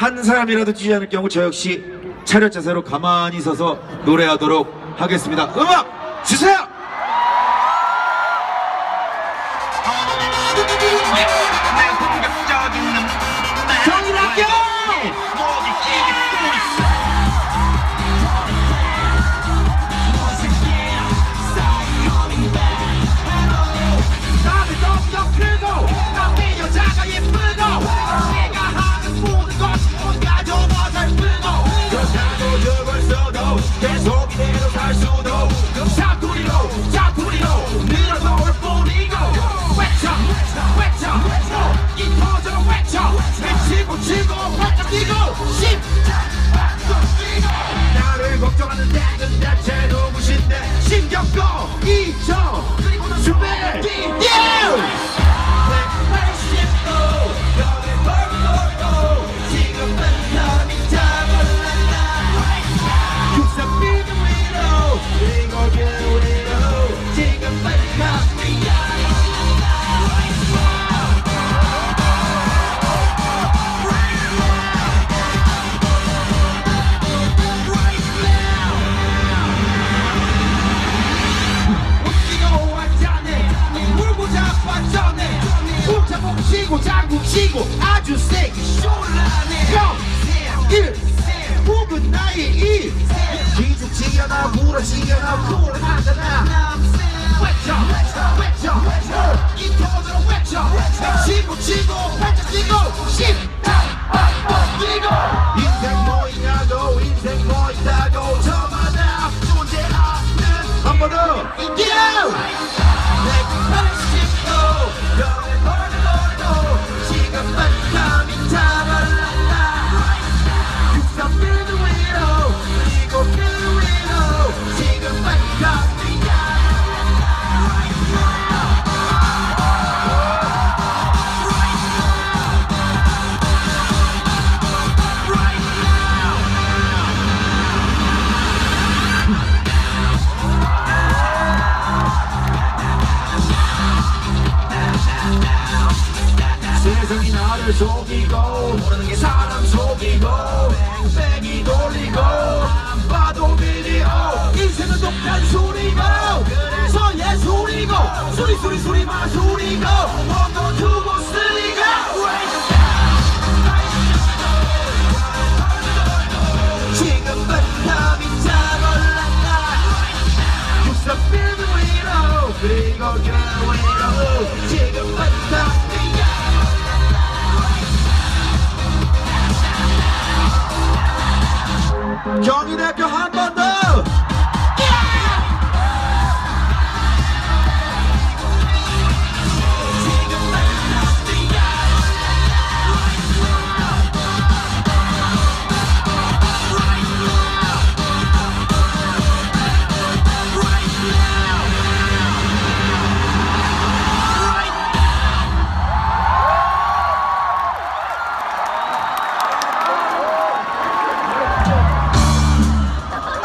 한 사람이라도 뛰지 않을 경우 저 역시 차렷 자세로 가만히 서서 노래하도록 하겠습니다. 음악 주세요! 번 더! 나를 속이고 모르는 게 사람 속이고 뺑뺑이 돌리고 안 봐도 비디오. 인생은 독한 소리고 그래서 예술이고 소리 소리 소리 마술이고 원도 두고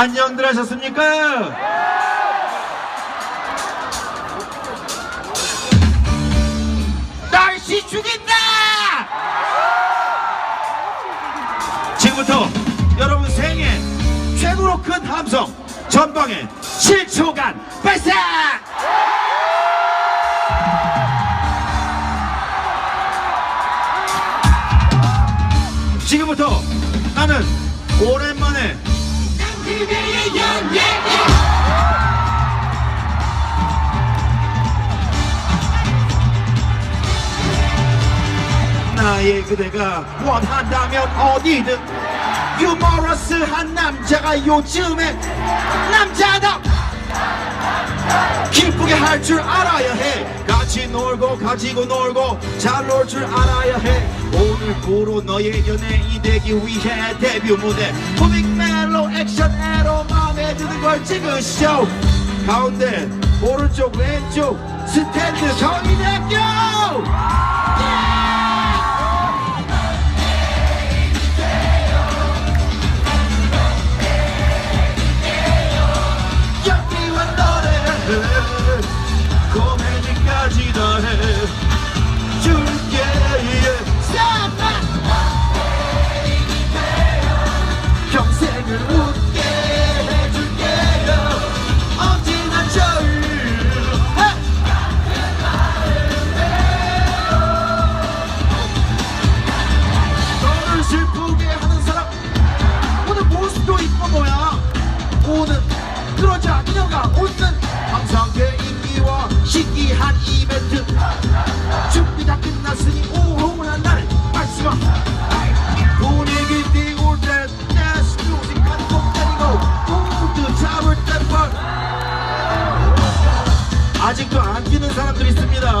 안녕들 하셨습니까? 날씨 죽인다! 지금부터 여러분 생애 최고로 큰 함성 전방에 7초간 발사! 지금부터 나는 오랜 나의 그대가 원한다면 어디든 유머러스한 남자가 요즘에 남자다. 기쁘게 할 줄 알아야 해. 같이 놀고 가지고 놀고 잘 놀 줄 알아야 해 오늘부로 너의 연예인이 되기 위해 데뷔 무대. 코믹 멜로 액션 에로 마음에 드는 걸 찍으쇼. 가운데 오른쪽 왼쪽 스탠드 정인학교 아직도 안 뛰는 사람들 있습니다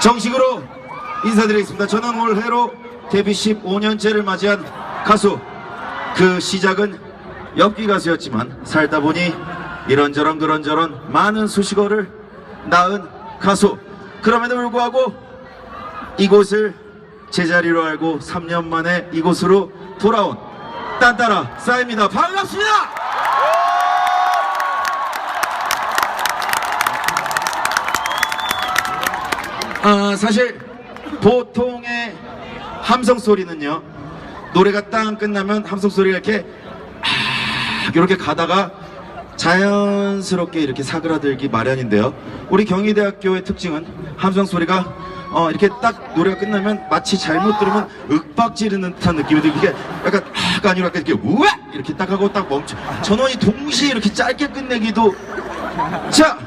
정식으로 인사드리겠습니다. 저는 올해로 데뷔 15년째를 맞이한 가수. 그 시작은 엽기 가수였지만 살다 보니 이런저런 그런저런 많은 수식어를 낳은 가수. 그럼에도 불구하고 이곳을 제자리로 알고 3년 만에 이곳으로 돌아온 딴따라 싸입니다. 반갑습니다! 아, 사실 보통의 함성 소리는요 노래가 딱 끝나면 함성 소리가 이렇게 아, 이렇게 가다가 자연스럽게 이렇게 사그라들기 마련인데요. 우리 경희대학교의 특징은 함성 소리가 어, 이렇게 딱 노래가 끝나면 마치 잘못 들으면 윽박 지르는 듯한 느낌이 들고 이게 약간 아가 아니라 약간 이렇게 우와 이렇게 딱 하고 딱 멈춰. 전원이 동시에 이렇게 짧게 끝내기도 자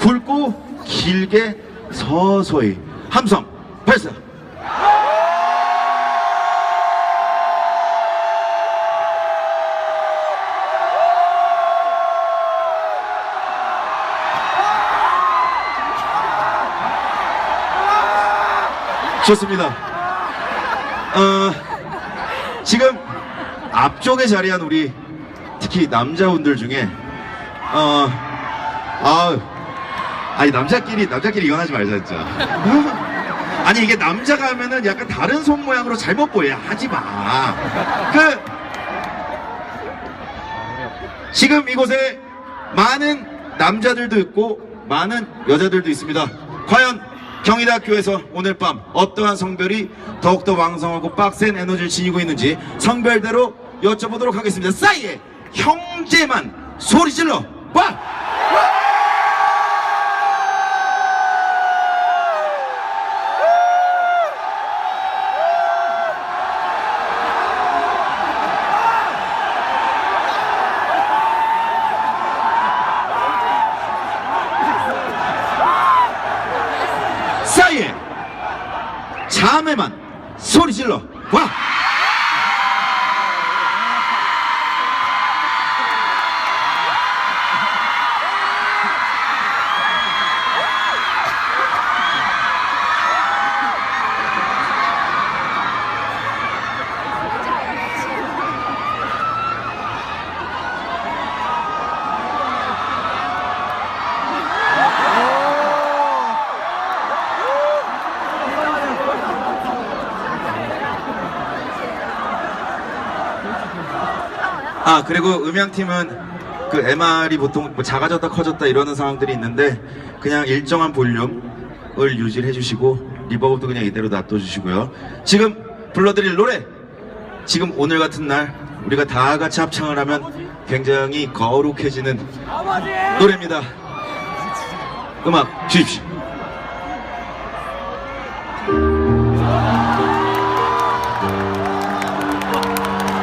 굵고 길게 서서히 함성 발사. 좋습니다. 어, 지금 앞쪽에 자리한 우리 특히 남자분들 중에 어, 아 아니 남자끼리 남자끼리 이건 하지 말자 진짜. 아니 이게 남자가 하면은 약간 다른 손 모양으로 잘못 보여. 하지 마. 그 지금 이곳에 많은 남자들도 있고 많은 여자들도 있습니다. 과연 경희대학교에서 오늘 밤 어떠한 성별이 더욱더 왕성하고 빡센 에너지를 지니고 있는지 성별대로 여쭤보도록 하겠습니다. 싸이의 형제만 소리 질러 봐! 소리 질러 와! 아 그리고 음향팀은 그 MR이 보통 뭐 작아졌다 커졌다 이러는 상황들이 있는데 그냥 일정한 볼륨을 유지를 해주시고 리버브도 그냥 이대로 놔둬주시고요. 지금 불러드릴 노래 지금 오늘 같은 날 우리가 다 같이 합창을 하면 굉장히 거룩해지는 노래입니다. 음악 주십시오.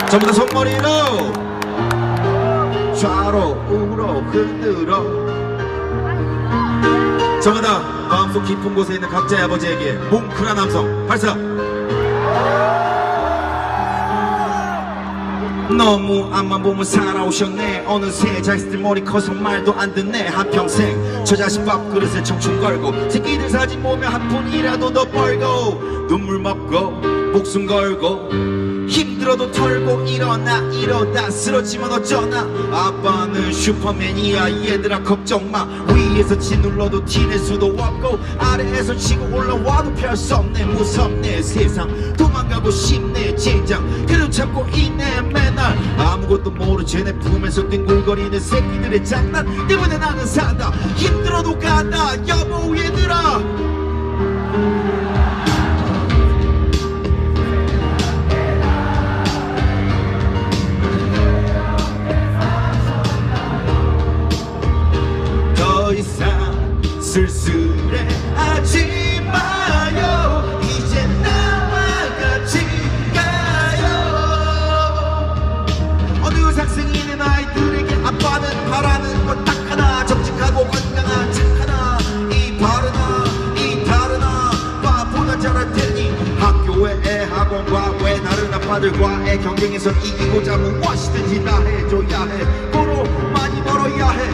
전부 다 손머리로 좌로 우로 흔들어. 전부 다 마음속 깊은 곳에 있는 각자의 아버지에게 뭉클한 함성. 발사! 너무 앞만 보면 살아오셨네. 어느새 자식들 머리 커서 말도 안 듣네. 한평생 저 자식 밥그릇에 청춘 걸고 새끼들 사진 보면 한 푼이라도 더 벌고 눈물 먹고 목숨 걸고 힘들어도 털고 일어나 이러다 쓰러지면 어쩌나. 아빠는 슈퍼맨이야 얘들아 걱정 마. 위에서 짓눌러도 티낼 수도 없고 아래에서 치고 올라와도 별 수 없네. 무섭네 세상. 도망가고 싶네 젠장. 그래도 참고 있네 맨날. 아무것도 모르 쟤네 품에서 뒹굴거리는 새끼들의 장난 때문에 나는 산다. 힘들어도 간다 여보 얘들아 쓸쓸해하지 마요. 이제 나와 같이 가요. 어느 상승이는 아이들에게 아빠는 바라는 것 딱 하나. 정직하고 건강한 책 하나. 이 바르나 이 다르나. 바보나 잘할 테니 학교의 학원과 왜 다른 아빠들과의 경쟁에서 이기고자 무엇이든지 다 해줘야 해. 고로 많이 벌어야 해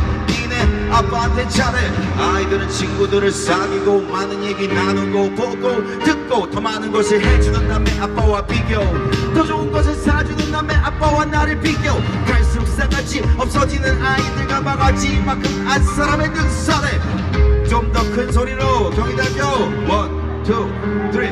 니네 아빠한테 잘해. 아이들은 친구들을 사귀고 많은 얘기 나누고 보고 듣고 더 많은 것을 해주는 남의 아빠와 비교. 더 좋은 것을 사주는 남의 아빠와 나를 비교. 갈수록 싸가지 없어지는 아이들과 바가지만큼 안 사람의 눈살에. 좀 더 큰 소리로 경희대학교 원, 투, 쓰리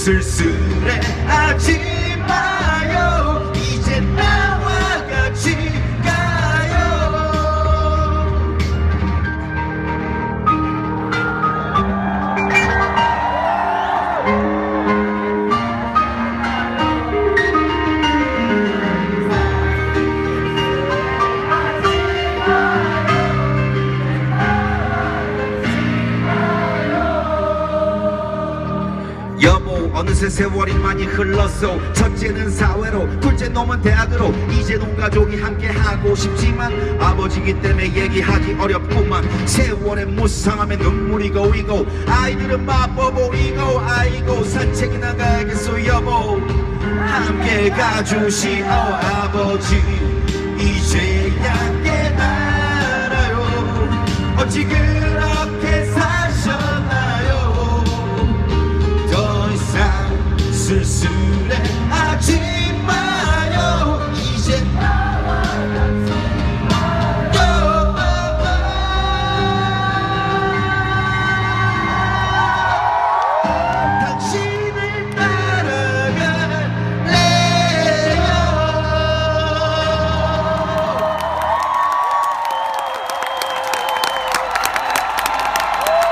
쓸쓸해하지 세월이 많이 흘렀어 첫째는 사회로 둘째 놈은 대학으로. 이제 놈 가족이 함께 하고 싶지만 아버지기 때문에 얘기하기 어렵구만. 세월의 무상함에 눈물이 고이고 아이들은 바빠 보이고 아이고 산책이 나가겠소 여보. 함께 가주시오 아버지. 이제야 깨달아요. 어찌 그 soon